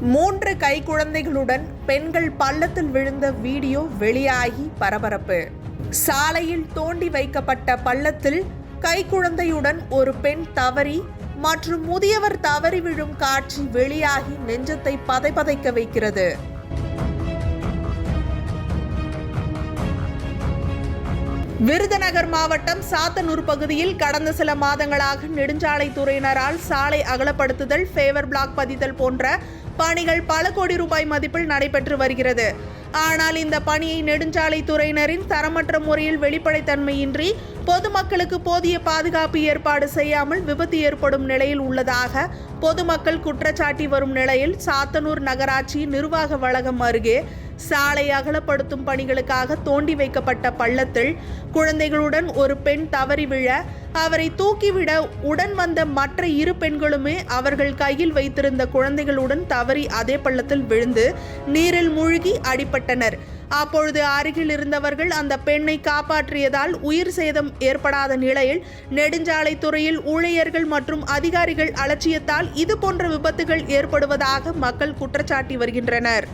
மூன்று கைக்குழந்தைகளுடன் பெண்கள் பள்ளத்தில் விழுந்த வீடியோ வெளியாகி பரபரப்பு. சாலையில் தோண்டி வைக்கப்பட்ட பள்ளத்தில் கைக்குழந்தையுடன் ஒரு பெண் தவறி மற்றும் முதியவர் தவறி விழும் காட்சி வெளியாகி நெஞ்சத்தை பதைபதைக்க வைக்கிறது. விருதுநகர் மாவட்டம் சாத்தனூர் பகுதியில் கடந்த சில மாதங்களாக நெடுஞ்சாலைத்துறையினரால் சாலை அகலப்படுத்துதல் ஃபேவர் பிளாக் பதித்தல் போன்ற பணிகள் பல கோடி ரூபாய் மதிப்பில் நடைபெற்று வருகிறது. ஆனால் இந்த பணியை நெடுஞ்சாலைத்துறையினரின் தரமற்ற முறையில் வெளிப்படைத்தன்மையின்றி பொதுமக்களுக்கு போதிய பாதுகாப்பு ஏற்பாடு செய்யாமல் விபத்து ஏற்படும் நிலையில் உள்ளதாக பொதுமக்கள் குற்றச்சாட்டி வரும் நிலையில் சாத்தனூர் நகராட்சி நிர்வாக வளாகம் அருகே சாலை அகலப்படுத்தும் பணிகளுக்காக தோண்டி வைக்கப்பட்ட பள்ளத்தில் குழந்தைகளுடன் ஒரு பெண் தவறி விழ அவரை தூக்கிவிட உடன் வந்த மற்ற இரு பெண்களுமே அவர்கள் கையில் வைத்திருந்த குழந்தைகளுடன் தவறி அதே பள்ளத்தில் விழுந்து நீரில் மூழ்கி அடிபட்டனர். அப்பொழுது அருகில் இருந்தவர்கள் அந்த பெண்ணை காப்பாற்றியதால் உயிர் சேதம் ஏற்படாத நிலையில் நெடுஞ்சாலைத்துறையில் ஊழியர்கள் மற்றும் அதிகாரிகள் அலட்சியத்தால் இதுபோன்ற விபத்துகள் ஏற்படுவதாக மக்கள் குற்றச்சாட்டி வருகின்றனர்.